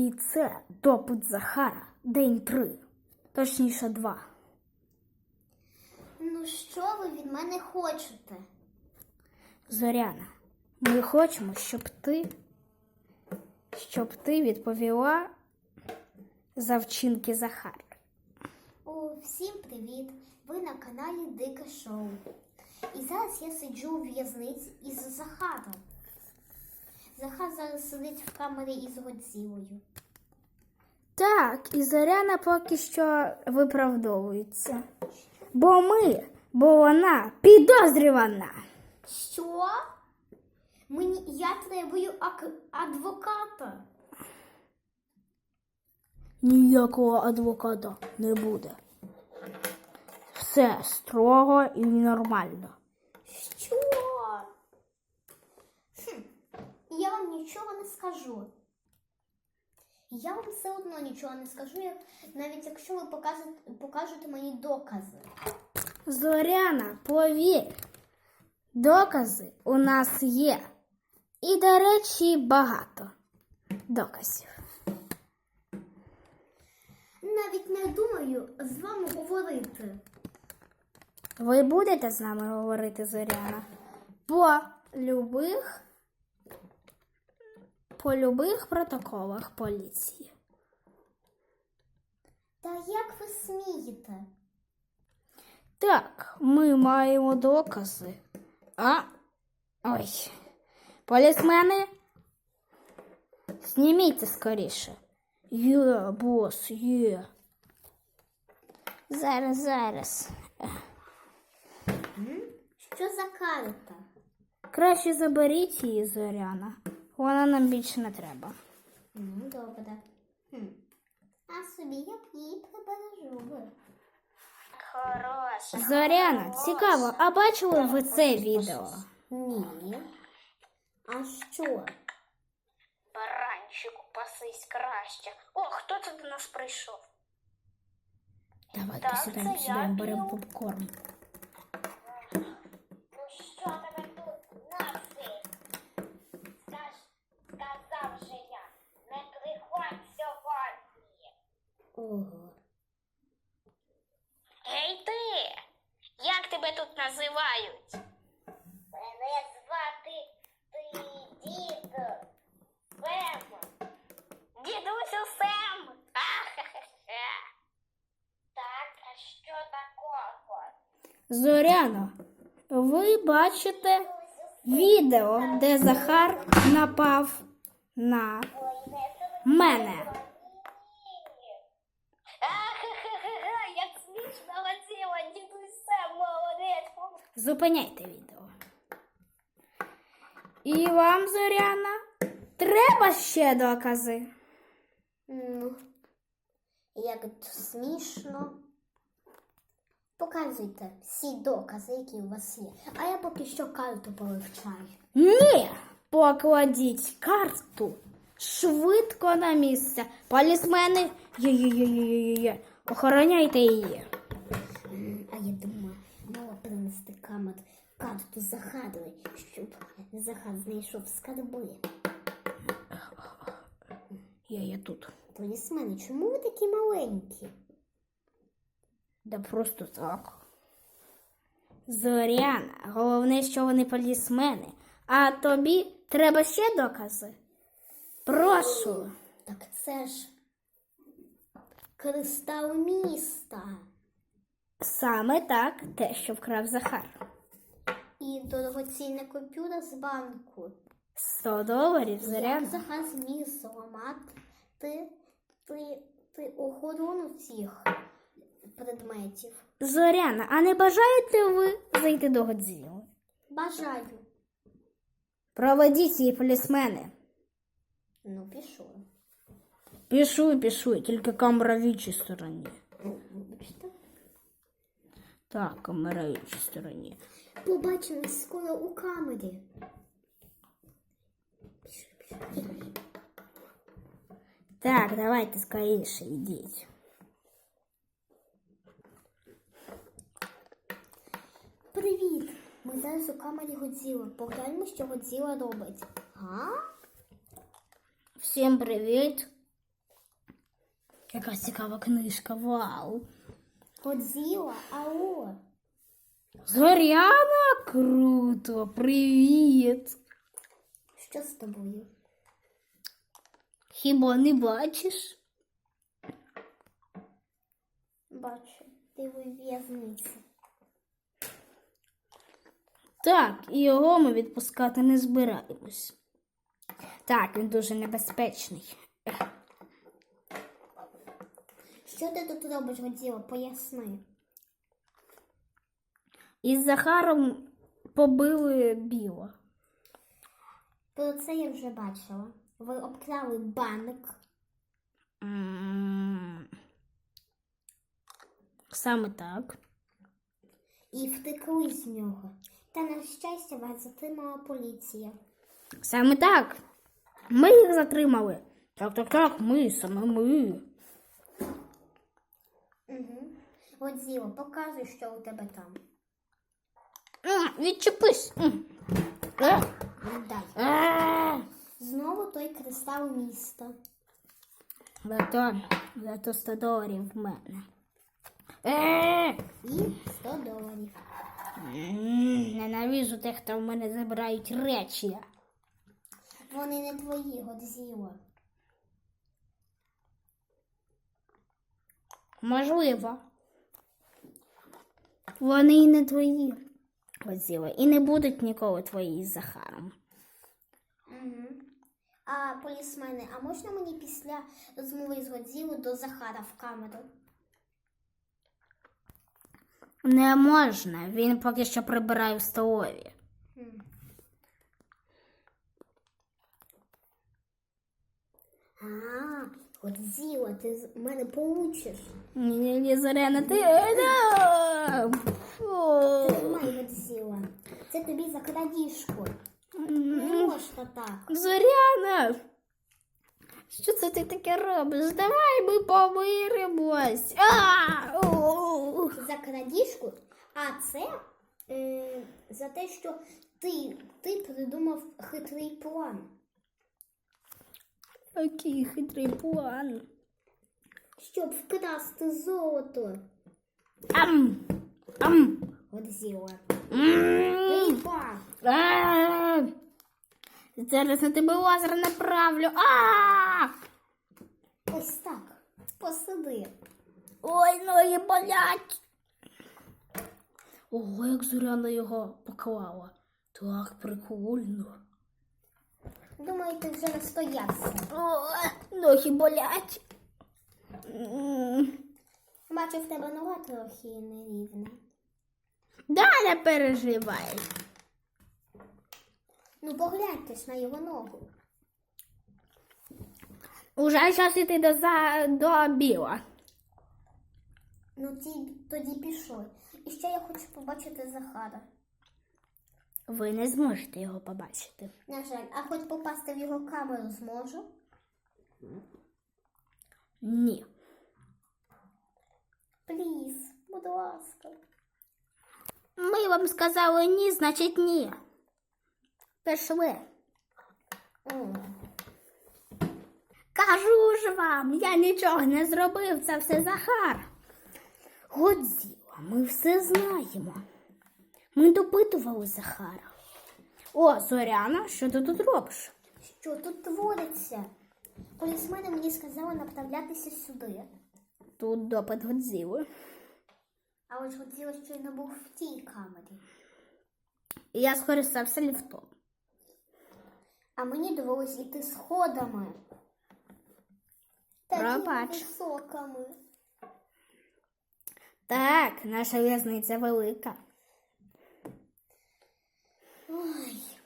І це допит Захара, день три, точніше два. Ну що ви від мене хочете? Зоряна, ми хочемо, щоб ти, щоб ти відповіла за вчинки Захара. О, всім привіт! Ви на каналі Дике Шоу. І зараз я сиджу у в'язниці із Захаром. Захар зараз сидить в камері із Годзілою. Так, і Зоряна поки що виправдовується. Бо ми, бо вона підозрювана. Що? Мені я требую адвоката. Ніякого адвоката не буде. Все строго і нормально. Що? Хм, я вам нічого не скажу. Я вам все одно нічого не скажу, як- навіть якщо ви покажете, покажете мені докази. Зоряна, повір, докази у нас є. І, до речі, багато доказів. Навіть не думаю з вами говорити. Ви будете з нами говорити, Зоряна? По любих, по любих протоколах поліції. Та як ви смієте? Так, ми маємо докази. А. Ой. Полісмени. Зніміться скоріше. Є, бос, є. Зараз, зараз. Що за карта? Краще заберіть її, Зоряна. Вона нам більше не треба. Ну, добре. Хм. А собі я б її прибережу. Хороша. Зоряна, цікаво, а бачили ви це відео? Ні. А що? Баранчику пасись краще. О, хто це до нас прийшов? Давайте Так, сідаємо, я беремо попкорн. Ну що тебе тут наси? Скаж, сказав же я, не приходь сьогодні. Ого. Гей ти! Як тебе тут називають? Мене звати ти дід. Сем. Дідусю Сем. Ахахаха. Так, а що такого? Зоряно, ви бачите відео, де Захар напав на мене. Як смішно хотіла. Зупиняйте відео. І вам, Зоряна, треба ще докази. Ну, як смішно. Показуйте всі докази, які у вас є. А я поки що карту повивчаю. Ні, покладіть карту швидко на місце. Полісмени, є-є-є-є-є-є. охороняйте її. А я думаю, мала принести камер карту Захарові, щоб Захар знайшов скарби. Я є тут. Полісмени, чому ви такі маленькі? Да просто так. Зоряна, головне, що вони полісмени. А тобі треба ще докази? Прошу. Так це ж кристал міста. Саме так, те, що вкрав Захар. І дорогоцінний комп'ютер з банку. 100 доларів, Як Зоряна. Захар зміг зламати ти, ти, ти охорону цих предметів. Зоряна, а не бажаєте ви зайти до Годзіли? Бажаю. Проведіть її полісмени. Ну, пішов. Пішу, пішу, тільки камера в іншій стороні. Вибачте. Так, камера в іншій стороні. Побачимось скоро у камері. Пішли, пішли. Так, давайте скоріше йдіть. Привіт! Ми зараз у камері Годзіла. Погляньмо, що Годзіла робить. А? Всім привіт. Яка цікава книжка, вау. Годзіла, ау. Зоряна, круто, привіт. Що з тобою? Хіба не бачиш? Бачу, ти у в'язниці. Так, і його ми відпускати не збираємось. Так, він дуже небезпечний. Що ти тут робиш, Годзіла? Поясни. Із Захаром побили біла. Про це я вже бачила. Ви обкрали банк. М, Саме так. і втекли з нього. Та на щастя вас затримала поліція. Саме так. Ми їх затримали. Так, так, так, ми, саме ми. Угу. Годзіло, показуй, що у тебе там. М, Відчепись. М. Е, Дай. е. Знову той кристал міста. Зато, зато 100 доларів в мене. Е, І 100 доларів. М, Ненавижу тих, хто в мене забирають речі. Вони не твої, Годзіло. Можливо. Вони і не твої. Годзіла, і не будуть ніколи твої з Захаром. Угу. А полісмени, а можна мені після розмови з Годзілою до Захара в камеру? Не можна, він поки що прибирає в столові. А, Годзіла, ти з мене получиш. Ні, ні, ні, Зоряна, ти. Е! Фу. Тримай, Годзіла. Це тобі за крадіжку. Не можна так. Зоряна! Що це ти таке робиш? Давай ми помиримось. За крадіжку, а це е, за те, що ти, ти придумав хитрий план. Який хитрий план. Щоб вкрасти золото. Ам! Ам! Годзіла. М! Зараз на тебе лазер направлю. А! Ось так. Посиди. Ой, ноги болять. Ого, як Зоряна його поклала. Так прикольно. Думаю, ти вже настоявся. О, ноги болять. Бачу, в тебе нога трохи нерівна. Да, не переживай. Ну, погляньтесь на його ногу. Уже час іти до, за, до біла. Ну, ті, тоді пішли. І ще я хочу побачити Захара. Ви не зможете його побачити. На жаль, а хоч попасти в його камеру зможу. Ні. Пліз, будь ласка. Ми вам сказали ні, значить ні. Пішли. Кажу ж вам, я нічого не зробив, це все Захар. Годзіла, ми все знаємо. Ми допитували Захара. О, Зоряна, що ти тут робиш? Що тут твориться? Полісмени мені сказали направлятися сюди. Тут допит Годзіли. Але ж хотіла, щойно був в тій камері. І я скористався ліфтом. А мені довелось іти сходами. Пробач. високими. Так, наша в'язниця велика. Ой.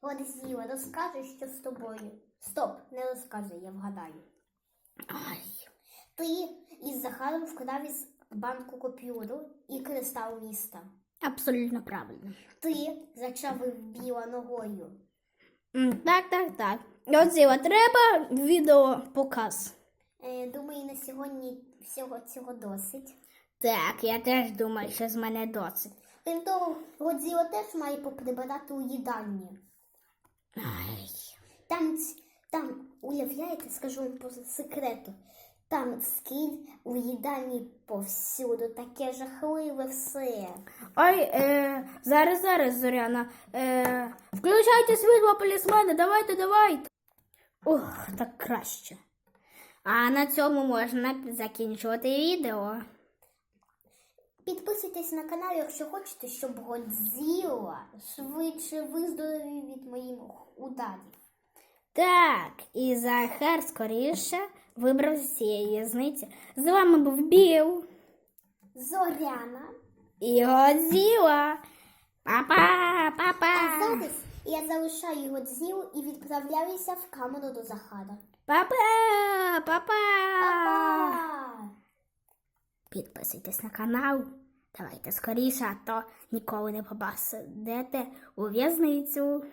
От зіла, розкажи, що з тобою. Стоп, не розказуй, я вгадаю. Ай. Ти із Захаром вкрав із банку купюру і кристал міста. Абсолютно правильно. Ти зачавив біла ногою. Так, так, так. Годзіла, треба відео показ. Е, думаю, на сьогодні всього цього досить. Так, я теж думаю, що з мене досить. Крім того, Годзіла теж має поприбирати у їдальні. Ай. Там, там, уявляєте, скажу вам по секрету, Там скіль у їдальні повсюду, таке жахливе все. Ой, е, зараз, зараз, Зоряна. Е, включайте світло, полісмени, давайте, давайте. Ох, так краще. А на цьому можна закінчувати відео. Підписуйтесь на канал, якщо хочете, щоб Годзіла швидше виздоровів від моїх ударів. Так, і Захар скоріше вибрався з цієї в'язниці. З вами був Біл Зоряна. і Годзіла. Па-па, А па-па. зараз я залишаю Годзілу і відправляюся в камеру до Захара. Па-па, па-па. Па-па! Підписуйтесь на канал. Давайте скоріше, а то ніколи не попадете у в'язницю.